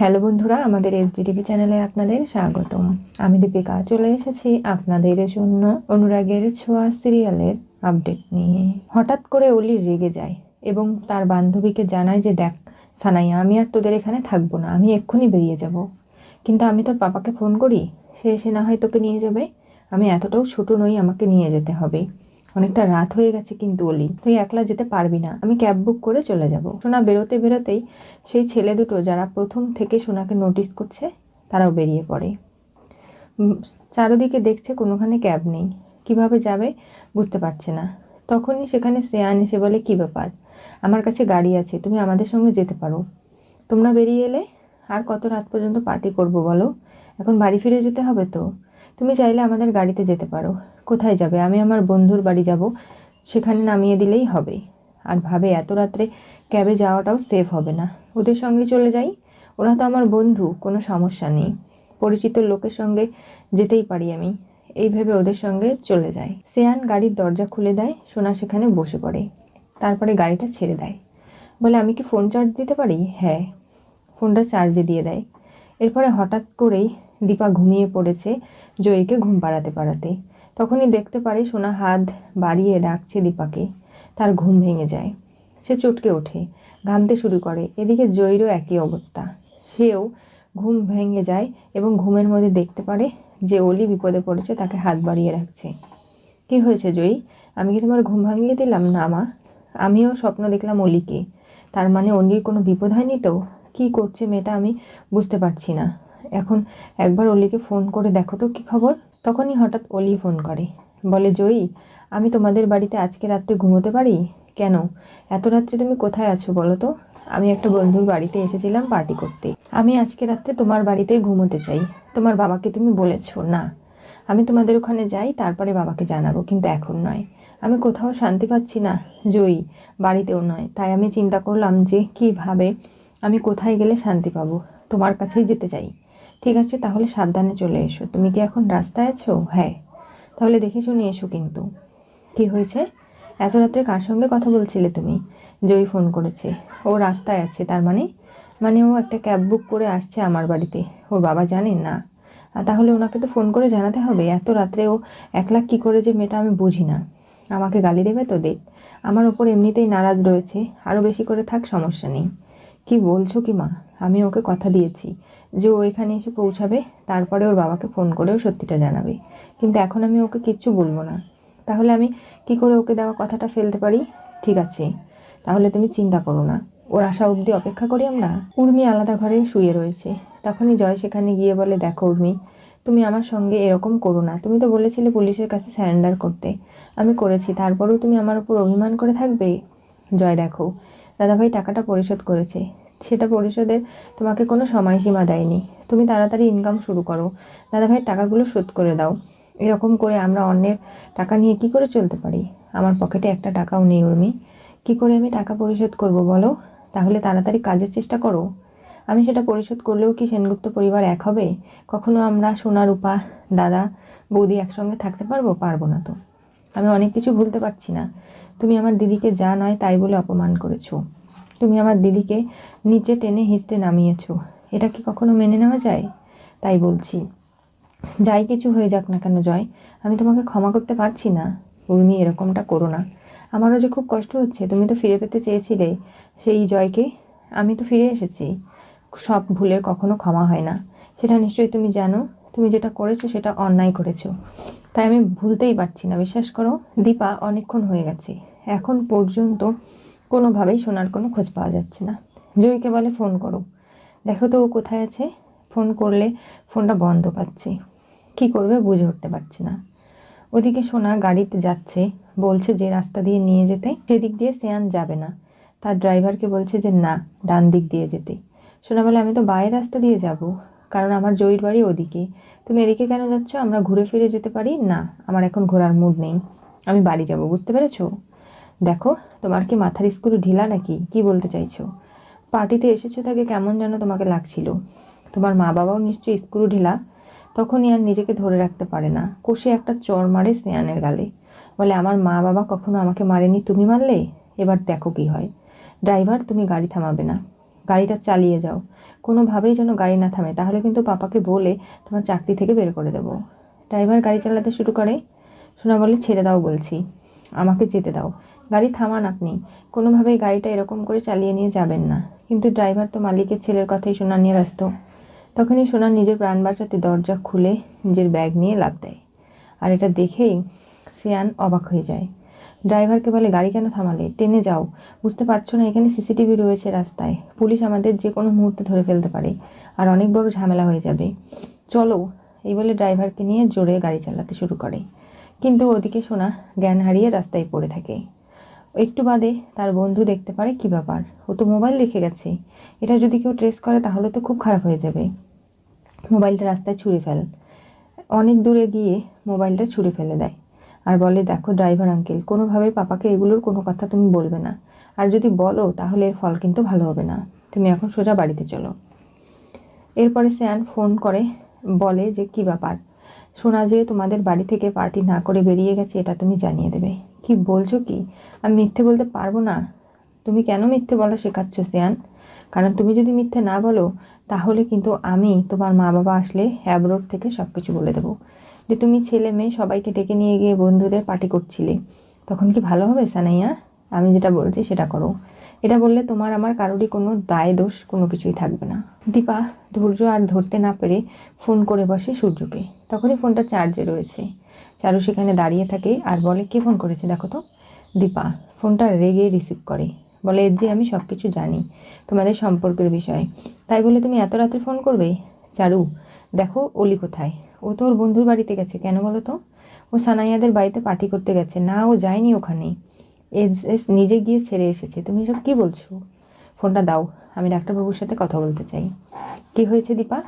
Hello বন্ধুরা, আমাদের SD TV চ্যানেলে আপনাদের স্বাগতম। আমি দীপিকা, চলে এসেছি আপনাদের জন্য অনুরাগের ছোঁয়া সিরিয়ালের আপডেট নিয়ে। হঠাৎ করে অলি রেগে যায় এবং তার বান্ধবীকে জানায় যে, দেখ সানাইয়া, আমি আর তোদের এখানে থাকব না, আমি এক্ষুনি বেরিয়ে যাব। কিন্তু আমি তোর পাপাকে ফোন করি, সে এসে না হয় তোকে নিয়ে যাবে। আমি এতটাও ছোট নই, আমাকে নিয়ে যেতে হবে। অনেকটা রাত হয়ে গেছে কিন্তু অলি, তুই একলা যেতে পারবি না। আমি ক্যাব বুক করে চলে যাব। সোনা বেরোতে বেরোতেই সেই ছেলে দুটো যারা প্রথম থেকে সোনাকে নোটিস করছে, তারাও বেরিয়ে পড়ে। চারদিকে দেখছে কোনোখানে ক্যাব নেই। কীভাবে যাবে বুঝতে পারছে না। তখনই সেখানে শ্রেয়ান এসে বলে, কি ব্যাপার? আমার কাছে গাড়ি আছে, তুমি আমাদের সঙ্গে যেতে পারো। তোমরা বেরিয়ে এলে আর কত রাত পর্যন্ত পার্টি করব বলো? এখন বাড়ি ফিরে যেতে হবে তো? তুমি চাইলে আমাদের গাড়িতে যেতে পারো। কোথায় যাবে? আমি আমার বন্ধুর বাড়ি যাব। সেখানে নামিয়ে দিলেই হবে। আর ভাবে, এত রাত্রে ক্যাবে যাওয়াটাও সেফ হবে না। ওদের সঙ্গে চলে যাই। ওরা তো আমার বন্ধু, কোনো সমস্যা নেই। পরিচিত লোকের সঙ্গে যেতেই পারি আমি। এই ভেবে ওদের সঙ্গে চলে যায় সেয়ান গাড়ির দরজা খুলে দেয়, সোনা সেখানে বসে পড়ে। তারপরে গাড়িটা ছেড়ে দেয়। বলে, আমি কি ফোন চার্জ দিতে পারি? হ্যাঁ। ফোনটা চার্জে দিয়ে দেয়। এরপরে হঠাৎ করেই দীপা ঘুমিয়ে পড়েছে জয়ীকে ঘুম পাড়াতে পাড়াতে। তখনই দেখতে পারে সোনা হাত বাড়িয়ে ডাকছে দীপাকে। তার ঘুম ভেঙে যায়। সে চটকে ওঠে, ঘামতে শুরু করে। এদিকে জয়ীরও একই অবস্থা। সেও ঘুম ভেঙে যায় এবং ঘুমের মধ্যে দেখতে পারে যে অলি বিপদে পড়েছে, তাকে হাত বাড়িয়ে রাখছে। কি হয়েছে জয়ী? আমি কি তোমার ঘুম ভাঙিয়ে দিলাম? না মা, আমিও স্বপ্ন দেখলাম অলিকে। তার মানে অলির কোনো বিপদ হয়নি তো? কি করছে মেয়েটা আমি বুঝতে পারছি না। এখন একবার অলিকে ফোন করে দেখো তো কি খবর? তখনই হঠাৎ অলি ফোন করে। বলে, জয়ী, আমি তোমাদের বাড়িতে আজকে রাত্রে ঘুমোতে পারি? কেন? এত রাত্রে তুমি কোথায় আছো বলো তো? আমি একটা বন্ধুর বাড়িতে এসেছিলাম পার্টি করতে। আমি আজকে রাত্রে তোমার বাড়িতেই ঘুমোতে চাই। তোমার বাবাকে তুমি বলেছ, না। আমি তোমাদের ওখানে যাই, তারপরে বাবাকে জানাব, কিন্তু এখন নয়। আমি কোথাও শান্তি পাচ্ছি না। জয়ী, বাড়িতেও নয়। তাই আমি চিন্তা করলাম যে, কীভাবে আমি কোথায় গেলে শান্তি পাবো? তোমার কাছেই যেতে চাই। ঠিক আছে, তাহলে সাবধানে চলে এসো। তুমি কি এখন রাস্তায় আছো? হ্যাঁ। তাহলে দেখে শুনে এসো কিন্তু। কি হয়েছে? এত রাত্রে কার সঙ্গে কথা বলছিলে তুমি? জয়ী ফোন করেছে। ও রাস্তায় আছে, তার মানে? মানে ও একটা ক্যাব বুক করে আসছে আমার বাড়িতে। ওর বাবা জানেন না। তাহলে ওনাকে তো ফোন করে জানাতে হবে। এত রাত্রে ও একলা কী করে যে মেয়েটা আমি বুঝি না। আমাকে গালি দেবে তো দেখ আমার ওপর এমনিতেই নারাজ রয়েছে। আরও বেশি করে থাক, সমস্যা নেই। কি বলছো কি মা? আমি ওকে কথা দিয়েছি। যে ও এখানে এসে পৌঁছাবে, তারপরে ওর বাবাকে ফোন করেও সত্যিটা জানাবে। কিন্তু এখন আমি ওকে কিচ্ছু বলব না। তাহলে আমি কি করে ওকে দেওয়া কথাটা ফেলতে পারি? ঠিক আছে, তাহলে তুমি চিন্তা করো না। ওর আশা অবধি অপেক্ষা করি আমরা। উর্মি আলাদা ঘরে শুয়ে রয়েছে। তখনই জয় সেখানে গিয়ে বলে, দেখো উর্মি, তুমি আমার সঙ্গে এরকম করো না। তুমি তো বলেছিলে পুলিশের কাছে স্যারেন্ডার করতে। আমি করেছি। তারপরেও তুমি আমার উপর অভিমান করে থাকবে? জয়, দেখো, দাদাভাই টাকাটা পরিশোধ করেছে। সেটা পরিশোধের তোমাকে কোনো সময়সীমা দেয়নি। তুমি তাড়াতাড়ি ইনকাম শুরু করো। দাদাভাই টাকাগুলো শোধ করে দাও। এরকম করে আমরা অন্যের টাকা নিয়ে কি করে চলতে পারি? আমার পকেটে একটা টাকাও নেই উর্মি। কি করে আমি টাকা পরিশোধ করব বলো? তাহলে তাড়াতাড়ি কাজের চেষ্টা করো। আমি সেটা পরিশোধ করলেও কি সেনগুপ্ত পরিবার এক হবে? কখনো আমরা সোনা, রূপা, দাদা, বৌদি একসঙ্গে থাকতে পারব? পারব না তো। আমি অনেক কিছু ভুলতে পারছি না। তুমি আমার দিদিকে যা নয় তাই বলে অপমান করেছ। তুমি আমার দিদিকে নিচে টেনে হিঁচড়ে নামিয়েছো। এটা কি কখনো মেনে নেওয়া যায়? তাই বলছি। যাই কিছু হয়ে যাক না কেন, জয়। আমি তোমাকে ক্ষমা করতে পারছি না। উর্মি, এরকমটা করো না। আমারও যে খুব কষ্ট হচ্ছে, তুমি তো ফিরে পেতে চেয়েছিলে সেই জয়কে। আমি তো ফিরে এসেছি। সব ভুলের কখনো ক্ষমা হয় না। সেটা নিশ্চয়ই তুমি জানো। তুমি যেটা করেছ, সেটা অন্যায় করেছ। তাই আমি ভুলতেই পারছি না, বিশ্বাস করো। দীপা, অনেকক্ষণ হয়ে গেছে। এখন পর্যন্ত কোনোভাবেই সোনার কোনো খোঁজ পাওয়া যাচ্ছে না। জয়ীকে বলে, ফোন করো। দেখো তো ও কোথায় আছে? ফোন করলে ফোনটা বন্ধ পাচ্ছে। কি করবে বুঝে উঠতে পারছে না। ওদিকে সোনা গাড়িতে যাচ্ছে, বলছে যে রাস্তা দিয়ে নিয়ে যেতে। সেদিক দিয়ে সেয়ান যাবে না। তার ড্রাইভারকে বলছে যে, না, ডান দিক দিয়ে যেতে। সোনা বলে, আমি তো বাইরের রাস্তা দিয়ে যাব, কারণ আমার জয়ীর বাড়ি ওদিকে। তুমি এদিকে কেন যাচ্ছ? আমরা ঘুরে ফিরে যেতে পারি? না, আমার এখন ঘোরার মুড নেই। আমি বাড়ি যাব, বুঝতে পেরেছ? দেখো, তোমার কি মাথার স্ক্রু ঢিলা নাকি? কি বলতে চাইছো? পার্টিতে এসেছ তাকে কেমন যেন তোমাকে লাগছিল। তোমার মা বাবাও নিশ্চয়ই স্ক্রু ঢিলা। তখনই আর নিজেকে ধরে রাখতে পারে না। কষে একটা চর মারে স্নেহানের গালে। বলে, আমার মা বাবা কখনো আমাকে মারেনি, তুমি মারলে? এবার দেখো কি হয়। ড্রাইভার, তুমি গাড়ি থামাবে না। গাড়িটা চালিয়ে যাও। কোনোভাবেই যেন গাড়ি না থামে, তাহলে কিন্তু পাপাকে বলে তোমার চাকরি থেকে বের করে দেবো। ড্রাইভার গাড়ি চালাতে শুরু করে। সোনা বলে, ছেড়ে দাও বলছি। আমাকে যেতে দাও। গাড়ি থামান আপনি। কোনোভাবেই গাড়িটা এরকম করে চালিয়ে নিয়ে যাবেন না। কিন্তু ড্রাইভার তো মালিকের ছেলের কথাই সোনা নিয়ে ব্যস্ত। তখনই সোনা নিজের প্রাণ বাঁচাতে দরজা খুলে নিজের ব্যাগ নিয়ে লাভ দেয়। আর এটা দেখেই সিয়ান অবাক হয়ে যায়। ড্রাইভারকে বলে, গাড়ি কেন থামালে? টেনে যাও। বুঝতে পারছ না, এখানে সিসিটিভি রয়েছে রাস্তায়। পুলিশ আমাদের যে কোনো মুহূর্তে ধরে ফেলতে পারে। আর অনেক বড় ঝামেলা হয়ে যাবে। চলো। এই বলে ড্রাইভারকে নিয়ে জোরে গাড়ি চালাতে শুরু করে। কিন্তু ওদিকে সোনা জ্ঞান হারিয়ে রাস্তায় পড়ে থাকে। একটু বাদে তার বন্ধু দেখতে পারে কি ব্যাপার? ও তো মোবাইল রেখে গেছে। এটা যদি কেউ ট্রেস করে তাহলে তো খুব খারাপ হয়ে যাবে। মোবাইলটা রাস্তায় ছুঁড়ে ফেল। অনেক দূরে গিয়ে মোবাইলটা ছুঁড়ে ফেলে দেয়। আর বলে, দেখো ড্রাইভার আঙ্কেল কোনোভাবে পাপাকে এগুলোর কোনো কথা তুমি বলবে না। আর যদি বলো, তাহলে এর ফল কিন্তু ভালো হবে না। তুমি এখন সোজা বাড়িতে চলো। এরপরে স্যান ফোন করে, বলে যে, কি ব্যাপার? শোনা যে তোমাদের বাড়ি থেকে পার্টি না করে বেরিয়ে গেছে, এটা তুমি জানিয়ে দেবে। কি বলছো কি? আমি মিথ্যে বলতে পারব না। তুমি কেন মিথ্যে বলা শেখাচ্ছ, সিয়ান? কারণ তুমি যদি মিথ্যে না বলো, তাহলে কিন্তু আমি তোমার মা বাবা আসলে অ্যাব্রোড থেকে সব কিছু বলে দেবো। যে তুমি ছেলে মেয়ে সবাইকে ডেকে নিয়ে গিয়ে বন্ধুদের পার্টি করছিলে, তখন কি ভালো হবে, সানাইয়া? আমি যেটা বলছি সেটা করো। এটা বললে তোমার আমার কারোরই কোনো দায়, দোষ কোনো কিছুই থাকবে না। দীপা, ধৈর্য আর ধরতে না পেরে ফোন করে বসে সূর্যকে। তখনই ফোনটা চার্জে রয়েছে। চারু সেখানে দাঁড়িয়ে থাকে আর বলে, কে ফোন করেছে দেখো তো? দীপা, ফোনটা রেগে রিসিভ করে। বলে যে আমি সব কিছু জানি তোমাদের সম্পর্কের বিষয়ে। তাই বলে তুমি এত রাতে ফোন করবে? চারু, দেখো অলি কোথায়? ও তো ওর বন্ধুর বাড়িতে গেছে, কেন বলো তো? ও সানাইয়াদের বাড়িতে পার্টি করতে গেছে, না, ও যায়নি ওখানে। এস এস নিজে গিয়ে ছেড়ে এসেছে, তুমি সব কি বলছো? ফোনটা দাও, আমি ডাক্তারবাবুর সাথে কথা বলতে চাই। কি হয়েছে দীপা?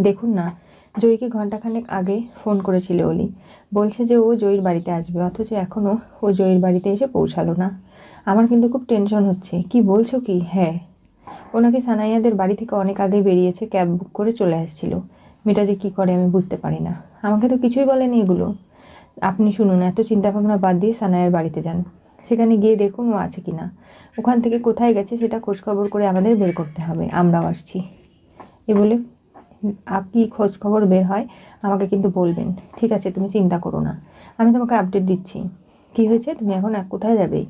দেখুন না জয়ীকে ঘন্টাখানেক আগে ফোন করেছিল অলি বলছে যে ও জয়ীর বাড়িতে আসবে, অথচ এখনও ও জয়ীর বাড়িতে এসে পৌঁছালো না। আমার কিন্তু খুব টেনশন হচ্ছে। কি বলছো কি? হ্যাঁ। ওনাকে সানাইয়াদের বাড়ি থেকে অনেক আগে বেরিয়েছে, ক্যাব বুক করে চলে আসছিল। মেয়েটা যে কী করে আমি বুঝতে পারি না। আমাকে তো কিছুই বলেনি এগুলো। আপনি শুনুন, এত চিন্তাভাবনা বাদ দিয়ে সানাইয়ের বাড়িতে যান। সেখানে গিয়ে দেখুন ও আছে কি না ওখান থেকে কোথায় গেছে সেটা খোঁজখবর করে আমাদের বের করতে হবে। আমরাও আসছি। এ বলে কি খোঁজ খবর বের হয়, আমাকে কিন্তু বলবেন। ঠিক আছে, তুমি চিন্তা করো না। আমি তোমাকে আপডেট দিচ্ছি। কি হয়েছে? তুমি এখন এক কোথায় যাবে?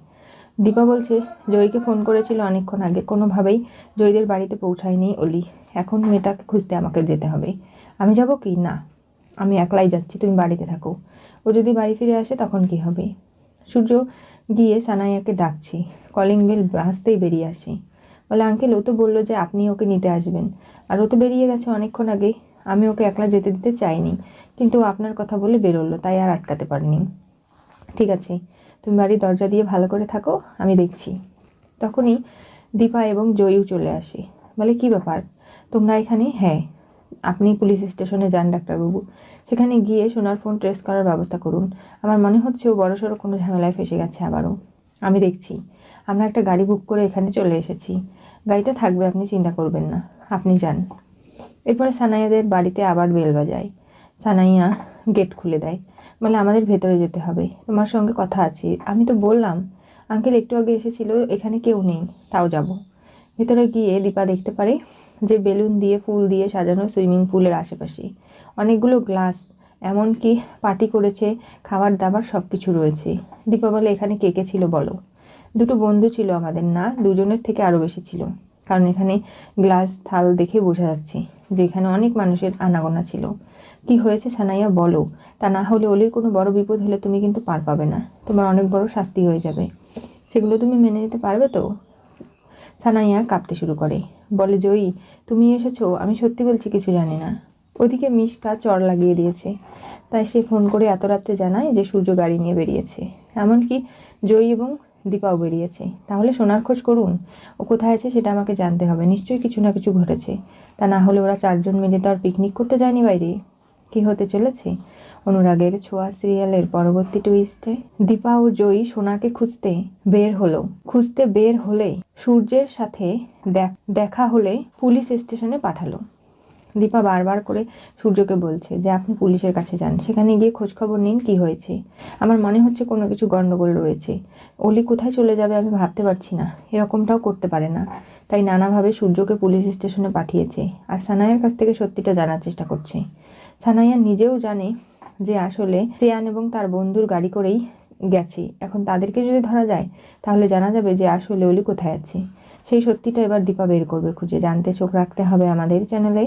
দীপা বলছে, জয়ীকে ফোন করেছিল অনেকক্ষণ আগে। কোনোভাবেই জয়ীদের বাড়িতে পৌঁছায়নি অলি। এখন মেয়েটাকে খুঁজতে আমাকে যেতে হবে। আমি যাব কি? না। আমি একলাই যাচ্ছি, তুমি বাড়িতে থাকো। ও যদি বাড়ি ফিরে আসে, তখন কি হবে? সূর্য গিয়ে সানাইয়াকে ডাকছি। কলিং বেল বাজতেই বেরিয়ে আসি। বলে, আঙ্কেল, ও তো বলল যে আপনি ওকে নিতে আসবেন। আর ও তো বেরিয়ে গেছে অনেকক্ষণ আগে আমি ওকে একলা যেতে দিতে চাইনি, কিন্তু আপনার কথা বলে বেরোলো, তাই আর আটকাতে পারিনি। ঠিক আছে, তুমি বাড়ির দরজা দিয়ে ভালো করে থাকো, আমি দেখছি। তখনই দীপা এবং জয়ীও চলে আসে। বলে, কি ব্যাপার? তোমরা এখানে? হ্যাঁ আপনি পুলিশ স্টেশনে যান, ডাক্তারবাবু। সেখানে গিয়ে সোনার ফোন ট্রেস করার ব্যবস্থা করুন। আমার মনে হচ্ছে ও বড়সড় কোনো ঝামেলায় ফেসে গেছে আবারও। আমি দেখছি, আমরা একটা গাড়ি বুক করে এখানে চলে এসেছি। গাড়িটা থাকবে আপনি চিন্তা করবেন না। আপনি যান। এরপরে সানাইয়াদের বাড়িতে আবার বেল বাজায়। সানাইয়া গেট খুলে দেয়। বলে, আমাদের ভেতরে যেতে হবে। তোমার সঙ্গে কথা আছে। আমি তো বললাম আঙ্কেল একটু আগে এসেছিল, এখানে কেউ নেই, তাও যাব। ভেতরে গিয়ে দীপা দেখতে পারে যে বেলুন দিয়ে ফুল দিয়ে সাজানো সুইমিং পুলের আশেপাশে। অনেকগুলো গ্লাস, এমনকি পার্টি করেছে খাবার দাবার সব কিছু রয়েছে। দীপা বলে, এখানে কে কে ছিল বলো? দুটো বন্ধু ছিল আমাদের, না? দুজনের থেকে আরও বেশি ছিল। কারণ এখানে গ্লাস, থাল দেখে বোঝা যাচ্ছে যে এখানে অনেক মানুষের আনাগোনা ছিল। কি হয়েছে সানাইয়া, বলো। তা না হলে অলির কোনো বড় বিপদ হলে তুমি কিন্তু পার পাবে না। তোমার অনেক বড় শাস্তি হয়ে যাবে। সেগুলো তুমি মেনে নিতে পারবে তো? সানাইয়া কাঁপতে শুরু করে। বলে, জয়ী, তুমি এসেছ। আমি সত্যি বলছি, কিছু জানি না। ওদিকে মিশকা চর লাগিয়ে দিয়েছে। তাই সে ফোন করে এত রাত্রে জানায় যে সূর্য গাড়ি নিয়ে বেরিয়েছে। এমনকি জয়ী এবং দীপাও বেরিয়েছে। তাহলে সোনার খোঁজ করুন। ও কোথায় আছে সেটা আমাকে জানতে হবে। নিশ্চয়ই কিছু না কিছু ঘটেছে। তা না হলে ওরা চারজন মিলে তো আর পিকনিক করতে যায়নি বাইরে। কি হতে চলেছে? অনুরাগের ছোঁয়া সিরিয়ালের পরবর্তী টুইস্টে দীপা ও জয়ী সোনাকে খুঁজতে বের হলো। খুঁজতে বের হলে সূর্যের সাথে দেখ- হলে পুলিশ স্টেশনে পাঠালো। দীপা বারবার করে সূর্যকে বলছে যে, আপনি পুলিশের কাছে যান। সেখানে গিয়ে খোঁজখবর নিন কি হয়েছে। আমার মনে হচ্ছে কোনো কিছু গণ্ডগোল রয়েছে। অলি কোথায় চলে যাবে আমি ভাবতে পারছি না। এরকমটাও করতে পারে না। তাই নানাভাবে সূর্যকে পুলিশ স্টেশনে পাঠিয়েছে আর সানাইয়ের কাছ থেকে সত্যিটা জানার চেষ্টা করছে। সানাইয়া নিজেও জানে যে আসলে সিয়ান এবং তার বন্ধুর গাড়ি করেই গেছে। এখন তাদেরকে যদি ধরা যায়, তাহলে জানা যাবে যে আসলে অলি কোথায় আছে। সেই সত্যিটা এবার দীপা বের করবে খুঁজে। জানতে চোখ রাখতে হবে আমাদের চ্যানেলে।